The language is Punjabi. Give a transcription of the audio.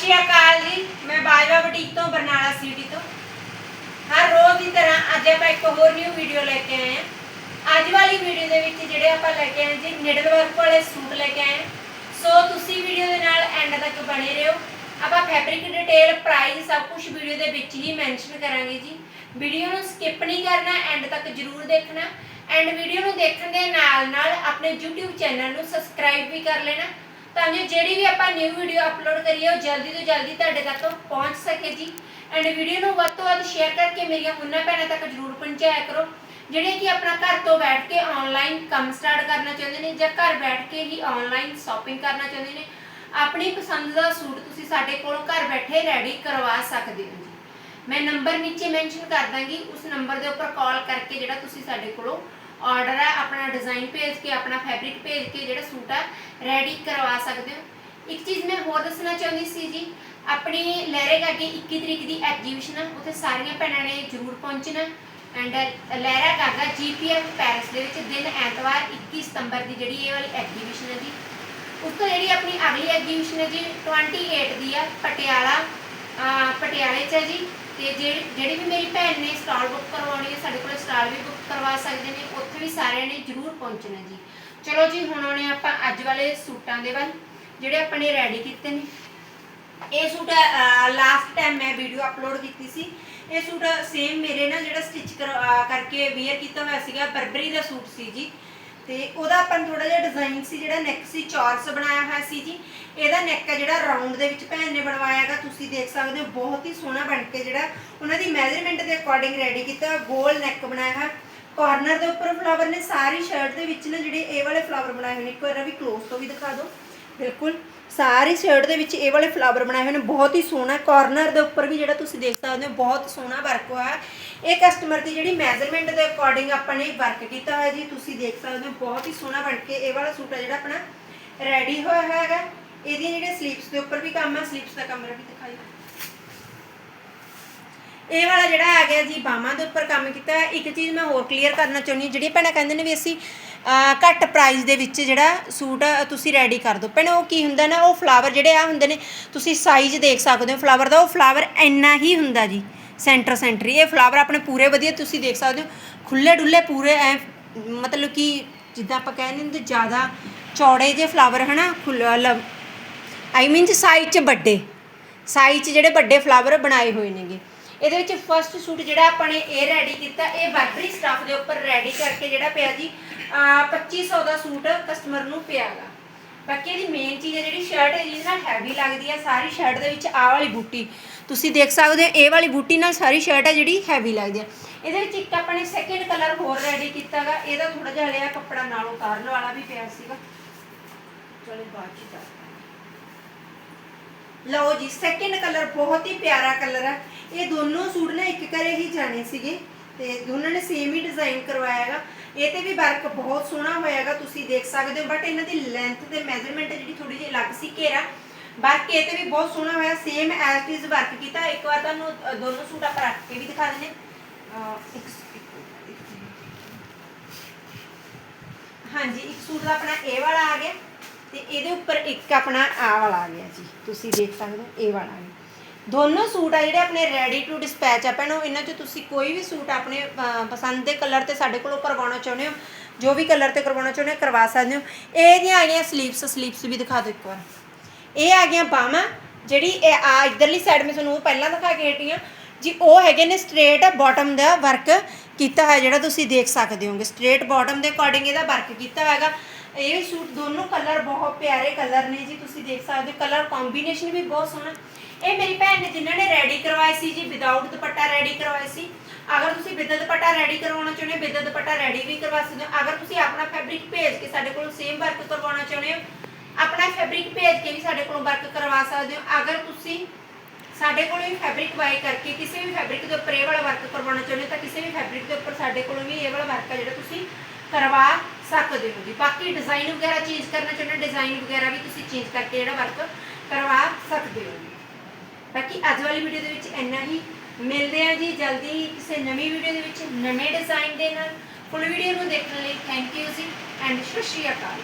ਸ਼੍ਰੀ ਅਕਾਲ ਜੀ। ਮੈਂ ਬਾਜਵਾ ਬਟੀਕ ਤੋਂ, ਬਰਨਾਲਾ ਸਿਟੀ ਤੋਂ। ਹਰ ਰੋਜ਼ ਦੀ ਤਰ੍ਹਾਂ ਅੱਜ ਆਪਾਂ ਇੱਕ ਹੋਰ ਨਿਊ ਵੀਡੀਓ ਲੈ ਕੇ ਆਏ ਹਾਂ। ਅੱਜ ਵਾਲੀ ਵੀਡੀਓ ਦੇ ਵਿੱਚ ਜਿਹੜੇ ਆਪਾਂ ਲੈ ਕੇ ਆਏ ਜੀ ਨਿਡਲ ਵਰਕ ਵਾਲੇ ਸੂਟ ਲੈ ਕੇ ਆਏ ਹਾਂ। ਸੋ ਤੁਸੀਂ ਵੀਡੀਓ ਦੇ ਨਾਲ ਐਂਡ ਤੱਕ ਬਣੇ ਰਹੋ। ਆਪਾਂ ਫੈਬਰਿਕ ਡਿਟੇਲ ਪ੍ਰਾਈਸ ਸਭ ਕੁਝ ਵੀਡੀਓ ਦੇ ਵਿੱਚ ਹੀ ਮੈਂਸ਼ਨ ਕਰਾਂਗੇ ਜੀ। ਵੀਡੀਓ ਨੂੰ ਸਕਿਪ ਨਹੀਂ ਕਰਨਾ ਐਂਡ ਤੱਕ ਜਰੂਰ ਦੇਖਣਾ। ਐਂਡ ਵੀਡੀਓ ਨੂੰ ਦੇਖਣ ਦੇ ਨਾਲ ਨਾਲ ਆਪਣੇ YouTube ਚੈਨਲ ਨੂੰ ਸਬਸਕ੍ਰਾਈਬ ਵੀ ਕਰ ਲੈਣਾ। ਤਾਂ ਜੋ ਜਿਹੜੀ ਵੀ ਆਪਾਂ ਨਿਊ ਵੀਡੀਓ ਅਪਲੋਡ ਕਰੀਏ, ਉਹ ਜਲਦੀ ਤੋਂ ਜਲਦੀ ਤੁਹਾਡੇ ਤੱਕ ਪਹੁੰਚ ਸਕੇ ਜੀ। ਐਂਡ ਵੀਡੀਓ ਨੂੰ ਵੱਧ ਤੋਂ ਵੱਧ ਸ਼ੇਅਰ ਕਰਕੇ ਮੇਰੀਆਂ ਉਹਨਾਂ ਭੈਣਾਂ ਤੱਕ ਜਰੂਰ ਪਹੁੰਚਾਇਆ ਕਰੋ ਜਿਹੜੇ ਕਿ ਆਪਣਾ ਘਰ ਤੋਂ ਬੈਠ ਕੇ ਆਨਲਾਈਨ ਕੰਮ ਸਟਾਰਟ ਕਰਨਾ ਚਾਹੁੰਦੇ ਨੇ ਜਾਂ ਘਰ ਬੈਠ ਕੇ ਹੀ ਆਨਲਾਈਨ ਸ਼ਾਪਿੰਗ ਕਰਨਾ ਚਾਹੁੰਦੇ ਨੇ, ਆਪਣੀ ਪਸੰਦ ਦਾ ਸੂਟ ਤੁਸੀਂ ਸਾਡੇ ਕੋਲ ਘਰ ਬੈਠੇ ਰੈਡੀ ਕਰਵਾ ਸਕਦੇ ਹੋ ਮੈਂ ਨੰਬਰ ਨੀਚੇ ਮੈਂਸ਼ਨ ਕਰ ਦਾਂਗੀ, ਉਸ ਨੰਬਰ ਦੇ ਉੱਪਰ ਕਾਲ ਕਰਕੇ ਜਿਹੜਾ ਤੁਸੀਂ ਸਾਡੇ ਕੋਲੋਂ ਆਰਡਰ ਹੈ, ਆਪਣਾ ਡਿਜ਼ਾਈਨ ਭੇਜ ਕੇ, ਆਪਣਾ ਫੈਬਰਿਕ ਭੇਜ ਕੇ ਜਿਹੜਾ ਸੂਟ ਹੈ ਰੈਡੀ ਕਰਵਾ ਸਕਦੇ ਹੋ। ਇੱਕ ਚੀਜ਼ ਮੈਂ ਹੋਰ ਦੱਸਣਾ ਚਾਹੁੰਦੀ ਸੀ ਜੀ, ਆਪਣੀ ਲਹਿਰੇ ਗਾਗੇ 21 ਤਰੀਕ ਦੀ ਐਗਜੀਬਿਸ਼ਨ ਹੈ ਉੱਥੇ ਸਾਰੀਆਂ ਭੈਣਾਂ ਨੇ ਜ਼ਰੂਰ ਪਹੁੰਚਣਾ। And Lehra Gaga GPF Paris ਦੇ ਵਿੱਚ ਦਿਨ ਐਤਵਾਰ 21 ਸਤੰਬਰ ਦੀ ਜਿਹੜੀ ਇਹ ਵਾਲੀ ਐਗਜੀਬਿਸ਼ਨ ਹੈ ਜੀ। ਉਸ ਤੋਂ ਜਿਹੜੀ ਆਪਣੀ ਅਗਲੀ ਐਗਜੀਬਿਸ਼ਨ ਹੈ ਜੀ 28 ਦੀ ਆ, ਪਟਿਆਲਾ ਪਟਿਆਲੇ 'ਚ ਹੈ ਜੀ। ਤੇ ਜਿਹੜੀ ਜਿਹੜੀ ਵੀ ਮੇਰੀ ਭੈਣ ਨੇ ਸਟਾਲ ਬੁੱਕ ਕਰਵਾਉਣੀ ਹੈ, ਸਾਡੇ ਕੋਲ ਸਟਾਲ ਵੀ ਬੁੱਕ ਕਰਵਾ ਸਕਦੇ ਨੇ, ਉੱਥੇ ਵੀ ਸਾਰਿਆਂ ਨੇ ਜ਼ਰੂਰ ਪਹੁੰਚਣਾ ਜੀ। ਚਲੋ ਜੀ, ਹੁਣ ਆਉਣੇ ਆਪਾਂ ਅੱਜ ਵਾਲੇ ਸੂਟਾਂ ਦੇ ਵੱਲ, ਜਿਹੜੇ ਆਪਾਂ ਨੇ ਰੈਡੀ ਕੀਤੇ ਨੇ। ਇਹ ਸੂਟ ਲਾਸਟ ਟਾਈਮ ਮੈਂ ਵੀਡੀਓ ਅਪਲੋਡ ਕੀਤੀ ਸੀ। ਇਹ ਸੂਟ ਸੇਮ ਮੇਰੇ ਨਾਲ ਜਿਹੜਾ ਸਟਿਚ ਕਰਕੇ ਵੇਅਰ ਕੀਤਾ ਹੋਇਆ ਸੀਗਾ ਬਰਬਰੀ ਦਾ ਸੂਟ ਸੀ ਜੀ। ਤੇ ਉਹਦਾ ਆਪਾਂ ਥੋੜਾ ਜਿਹਾ ਡਿਜ਼ਾਈਨ ਸੀ ਜਿਹੜਾ ਨੈਕ ਸੀ ਚੌਰਸ ਬਣਾਇਆ ਹੋਇਆ ਸੀ ਜੀ। ਇਹਦਾ ਨੈਕ ਹੈ ਜਿਹੜਾ ਰਾਉਂਡ ਦੇ ਵਿੱਚ ਭੈਣ ਨੇ ਬਣਵਾਇਆ ਹੈਗਾ, ਤੁਸੀਂ ਦੇਖ ਸਕਦੇ ਹੋ, ਬਹੁਤ ਹੀ ਸੋਹਣਾ ਬਣ ਕੇ ਜਿਹੜਾ ਉਹਨਾਂ ਦੀ ਮੈਜ਼ਰਮੈਂਟ ਦੇ ਅਕੋਰਡਿੰਗ ਰੈਡੀ ਕੀਤਾ ਗੋਲ ਨੈਕ ਬਣਾਇਆ ਹੈ ਕਾਰਨਰ ਦੇ ਉੱਪਰ ਫਲਾਵਰ ਨੇ ਸਾਰੀ ਸ਼ਰਟ ਦੇ ਵਿੱਚ ਨਾ ਜਿਹੜੇ ਇਹ ਵਾਲੇ ਫਲਾਵਰ ਬਣਾਏ ਹੋਏ ਨੇ, ਇੱਕ ਵਾਰ ਵੀ ਕਲੋਜ਼ ਤੋਂ ਵੀ ਦਿਖਾ ਦਿਓ। ਬਿਲਕੁਲ। ਸਾਰੀ ਸ਼ਰਟ ਦੇ ਵਿੱਚ ਇਹ ਵਾਲੇ ਫਲਾਵਰ ਬਣਾਏ ਹੋਏ ਨੇ, ਬਹੁਤ ਹੀ ਸੋਹਣਾ ਕਾਰਨਰ ਦੇ ਉੱਪਰ ਵੀ ਜਿਹੜਾ ਤੁਸੀਂ ਦੇਖ ਸਕਦੇ ਹੋ, ਬਹੁਤ ਸੋਹਣਾ ਵਰਕ ਹੋਇਆ ਹੈ। ਇਹ ਕਸਟਮਰ ਦੀ ਜਿਹੜੀ ਮੈਜ਼ਰਮੈਂਟ ਦੇ ਅਕੋਰਡਿੰਗ ਆਪਾਂ ਨੇ ਵਰਕ ਕੀਤਾ ਹੋਇਆ ਜੀ, ਤੁਸੀਂ ਦੇਖ ਸਕਦੇ ਹੋ, ਬਹੁਤ ਹੀ ਸੋਹਣਾ ਬਣ ਕੇ ਇਹ ਵਾਲਾ ਸੂਟ ਹੈ ਜਿਹੜਾ ਆਪਣਾ ਰੈਡੀ ਹੋਇਆ ਹੈਗਾ। ਇਹਦੀਆਂ ਜਿਹੜੀਆਂ ਸਲੀਪਸ ਦੇ ਉੱਪਰ ਵੀ ਕੰਮ ਹੈ ਸਲੀਪਸ ਦਾ ਕਮਰ ਵੀ ਦਿਖਾਈ। ਇਹ ਵਾਲਾ ਜਿਹੜਾ ਆ ਗਿਆ ਜੀ ਬਾਹਾਂ ਦੇ ਉੱਪਰ ਕੰਮ ਕੀਤਾ ਹੈ। ਇੱਕ ਚੀਜ਼ ਮੈਂ ਹੋਰ ਕਲੀਅਰ ਕਰਨਾ ਚਾਹੁੰਦੀ ਹਾਂ, ਜਿਹੜੀਆਂ ਭੈਣਾਂ ਕਹਿੰਦੇ ਨੇ ਵੀ ਅਸੀਂ ਘੱਟ ਪ੍ਰਾਈਸ ਦੇ ਵਿੱਚ ਜਿਹੜਾ ਸੂਟ ਤੁਸੀਂ ਰੈਡੀ ਕਰ ਦਿਓ। ਭੈਣੇ, ਉਹ ਕੀ ਹੁੰਦਾ ਨਾ, ਉਹ ਫਲਾਵਰ ਜਿਹੜੇ ਆ ਹੁੰਦੇ ਨੇ, ਤੁਸੀਂ ਸਾਈਜ਼ ਦੇਖ ਸਕਦੇ ਹੋ ਫਲਾਵਰ ਦਾ, ਉਹ ਫਲਾਵਰ ਇੰਨਾ ਹੀ ਹੁੰਦਾ ਜੀ ਸੈਂਟਰ ਸੈਂਟਰੀ ਇਹ ਫਲਾਵਰ ਆਪਣੇ ਪੂਰੇ ਵਧੀਆ ਤੁਸੀਂ ਦੇਖ ਸਕਦੇ ਹੋ। ਖੁੱਲੇ ਡੁੱਲੇ ਪੂਰੇ ਐ, ਮਤਲਬ ਕਿ ਜਿੱਦਾਂ ਆਪਾਂ ਕਹਿੰਦੇ ਹੁੰਦੇ ਜ਼ਿਆਦਾ ਚੌੜੇ ਜੇ ਫਲਾਵਰ ਹਨਾ ਖੁੱਲ ਆਈ ਮੀਨ ਸਾਈਜ਼ 'ਚ ਵੱਡੇ ਸਾਈਜ਼ 'ਚ ਜਿਹੜੇ ਵੱਡੇ ਫਲਾਵਰ ਬਣਾਏ ਹੋਏ ਨੇਗੇ। ਇਹਦੇ ਵਿੱਚ ਫਰਸਟ ਸੂਟ ਜਿਹੜਾ ਆਪਾਂ ਨੇ ਇਹ ਰੈਡੀ ਕੀਤਾ, ਇਹ ਬਰਬਰੀ ਸਟਫ ਦੇ ਉੱਪਰ ਰੈਡੀ ਕਰਕੇ ਜਿਹੜਾ ਪਿਆ ਜੀ 2500 ਦਾ ਸੂਟ ਕਸਟਮਰ ਨੂੰ ਪਿਆਗਾ ਬਾਕੀ ਇਹਦੀ ਮੇਨ ਚੀਜ਼ ਹੈ ਜਿਹੜੀ ਸ਼ਰਟ ਹੈ ਜਿਹਦੇ ਨਾਲ ਹੈਵੀ ਲੱਗਦੀ ਹੈ, ਸਾਰੀ ਸ਼ਰਟ ਦੇ ਵਿੱਚ ਆਹ ਵਾਲੀ ਬੂਟੀ। ਤੁਸੀਂ ਦੇਖ ਸਕਦੇ ਹੋ, ਇਹ ਵਾਲੀ ਬੂਟੀ ਨਾਲ ਸਾਰੀ ਸ਼ਰਟ ਹੈ ਜਿਹੜੀ ਹੈਵੀ ਲੱਗਦੀ ਹੈ। ਇਹਦੇ ਵਿੱਚ ਇੱਕ ਆਪਾਂ ਨੇ ਸੈਕਿੰਡ ਕਲਰ ਹੋਰ ਰੈਡੀ ਕੀਤਾਗਾ ਇਹਦਾ ਥੋੜਾ ਜਿਹਾ ਹਲਿਆ ਕੱਪੜਾ ਨਾਲ ਉਤਾਰਨ ਵਾਲਾ ਵੀ ਪਿਆ ਸੀਗਾ। ਚਲੋ ਬਾਅਦ ਚ ਲਓ ਜੀ ਸੈਕਿੰਡ ਕਲਰ ਬਹੁਤ ਹੀ ਪਿਆਰਾ ਕਲਰ ਹੈ ਇਹ ਦੋਨੋਂ ਸੂਟ ਨਾ ਇੱਕ ਕਰੇ ਹੀ ਜਾਣੇ ਸੀਗੇ ਤੇ ਦੋਨਾਂ ਨੇ ਸੇਮ ਹੀ ਡਿਜ਼ਾਈਨ ਕਰਵਾਇਆ ਹੈਗਾ। ਇਹ ਤੇ ਵੀ ਵਰਕ ਬਹੁਤ ਸੋਹਣਾ ਹੋਇਆਗਾ ਤੁਸੀਂ ਦੇਖ ਸਕਦੇ ਹੋ ਬਟ ਇਹਨਾਂ ਦੀ ਲੈਂਥ ਤੇ ਮੈਜ਼ਰਮੈਂਟ ਜਿਹੜੀ ਥੋੜੀ ਜਿਹੀ ਅਲੱਗ ਸੀ ਘੇਰਾ। ਵਰਕ ਇਹ ਤੇ ਵੀ ਬਹੁਤ ਸੋਹਣਾ ਹੋਇਆ ਸੇਮ ਐਸ ਇਜ਼ ਵਰਕ ਕੀਤਾ। ਇੱਕ ਵਾਰ ਤੁਹਾਨੂੰ ਦੋਨੋਂ ਸੂਟ ਆਪਾਂ ਰੱਖ ਕੇ ਵੀ ਦਿਖਾ ਦਿੰਦੇ ਹਾਂਜੀ, ਇੱਕ ਸੂਟ ਦਾ ਆਪਣਾ ਇਹ ਵਾਲਾ ਆ ਗਿਆ। ਤੇ ਇਹਦੇ ਉੱਪਰ ਇੱਕ ਆਪਣਾ ਆ ਵਾਲਾ ਆ ਗਿਆ ਜੀ। ਤੁਸੀਂ ਦੇਖ ਸਕਦੇ ਹੋ, ਇਹ ਵਾਲਾ ਆ ਦੋਨੋਂ ਸੂਟ ਆ ਜਿਹੜੇ ਆਪਣੇ ਰੈਡੀ ਟੂ ਡਿਸਪੈਚ ਆ। ਭੈਣੋ, ਇਹਨਾਂ 'ਚ ਤੁਸੀਂ ਕੋਈ ਵੀ ਸੂਟ ਆਪਣੇ ਪਸੰਦ ਦੇ ਕਲਰ ਤੇ ਸਾਡੇ ਕੋਲੋਂ ਕਰਵਾਉਣਾ ਚਾਹੁੰਦੇ ਹੋ, ਜੋ ਵੀ ਕਲਰ ਤੇ ਕਰਵਾਉਣਾ ਚਾਹੁੰਦੇ ਹੋ, ਕਰਵਾ ਸਕਦੇ ਹੋ। ਇਹਦੀਆਂ ਆ ਗਈਆਂ ਸਲੀਵਸ ਸਲੀਵਸ ਵੀ ਦਿਖਾ ਦਿਓ ਇੱਕ ਵਾਰ। ਇਹ ਆ ਗਈਆਂ ਬਾਹਾਂ, ਜਿਹੜੀ ਇਹ ਆ ਇਧਰਲੀ ਸਾਈਡ ਮੈਂ ਤੁਹਾਨੂੰ ਉਹ ਪਹਿਲਾਂ ਦਿਖਾ ਕੇ ਹਟੀ ਜੀ, ਉਹ ਹੈਗੇ ਨੇ ਸਟ੍ਰੇਟ ਬਾਟਮ ਦਾ ਵਰਕ ਕੀਤਾ ਹੋਇਆ, ਜਿਹੜਾ ਤੁਸੀਂ ਦੇਖ ਸਕਦੇ ਹੋਗੇ। ਸਟ੍ਰੇਟ ਬਾਟਮ ਦੇ ਅਕੋਰਡਿੰਗ ਇਹਦਾ ਵਰਕ ਕੀਤਾ ਹੋਇਆ ਹੈਗਾ। ਇਹ ਸੂਟ ਦੋਨੋਂ ਕਲਰ ਬਹੁਤ ਪਿਆਰੇ ਕਲਰ ਨੇ ਜੀ, ਤੁਸੀਂ ਦੇਖ ਸਕਦੇ ਹੋ ਕਲਰ ਕੰਬੀਨੇਸ਼ਨ ਵੀ ਬਹੁਤ ਸੋਹਣਾ। ਇਹ ਮੇਰੀ ਭੈਣ ਨੇ ਜਿਨ੍ਹਾਂ ਨੇ ਰੈਡੀ ਕਰਵਾਏ ਸੀ ਜੀ ਵਿਦਆਊਟ ਦੁਪੱਟਾ ਰੈਡੀ ਕਰਵਾਏ ਸੀ। ਅਗਰ ਤੁਸੀਂ ਵਿਦ ਦੁਪੱਟਾ ਰੈਡੀ ਕਰਵਾਉਣਾ ਚਾਹੁੰਦੇ ਹੋ ਵਿਦ ਦੁਪੱਟਾ ਰੈਡੀ ਵੀ ਕਰਵਾ ਸਕਦੇ ਹੋ। ਅਗਰ ਤੁਸੀਂ ਆਪਣਾ ਫੈਬਰਿਕ ਭੇਜ ਕੇ ਸਾਡੇ ਕੋਲ ਸੇਮ ਵਰਕ ਕਰਵਾਉਣਾ ਚਾਹੁੰਦੇ ਹੋ, ਆਪਣਾ ਫੈਬਰਿਕ ਭੇਜ ਕੇ ਵੀ ਸਾਡੇ ਕੋਲੋਂ ਵਰਕ ਕਰਵਾ ਸਕਦੇ ਹੋ। ਅਗਰ ਤੁਸੀਂ ਸਾਡੇ ਕੋਲੋਂ ਵੀ ਫੈਬਰਿਕ ਬਾਈ ਕਰਕੇ ਕਿਸੇ ਵੀ ਫੈਬਰਿਕ ਦੇ ਉੱਪਰ ਇਹ ਵਾਲਾ ਵਰਕ ਕਰਵਾਉਣਾ ਚਾਹੁੰਦੇ ਹੋ, ਤਾਂ ਕਿਸੇ ਵੀ ਫੈਬਰਿਕ ਦੇ ਉੱਪਰ ਸਾਡੇ ਕੋਲੋਂ ਵੀ ਇਹ ਵਾਲਾ ਵਰਕ ਹੈ ਜਿਹੜਾ ਤੁਸੀਂ ਕਰਵਾ ਸਕਦੇ ਹੋ ਜੀ ਬਾਕੀ ਡਿਜ਼ਾਈਨ ਵਗੈਰਾ ਚੇਂਜ ਕਰਨਾ ਚਾਹੁੰਦੇ ਹੋ ਡਿਜ਼ਾਈਨ ਵਗੈਰਾ ਵੀ ਤੁਸੀਂ ਚੇਂਜ ਕਰਕੇ ਜਿਹੜਾ ਵਰਕ ਕਰਵਾ ਸਕਦੇ ਹੋ। ਜੀ ਬਾਕੀ ਅੱਜ ਵਾਲੀ ਵੀਡੀਓ ਦੇ ਵਿੱਚ ਇੰਨਾ ਹੀ। ਮਿਲਦੇ ਆ ਜੀ ਜਲਦੀ ਕਿਸੇ ਨਵੀਂ ਵੀਡੀਓ ਦੇ ਵਿੱਚ, ਨਵੇਂ ਡਿਜ਼ਾਈਨ ਦੇ ਨਾਲ। ਫੁੱਲ ਵੀਡੀਓ ਨੂੰ ਦੇਖਣ ਲਈ ਥੈਂਕ ਯੂ ਜੀ ਐਂਡ ਸਤਿ ਸ਼੍ਰੀ ਅਕਾਲ।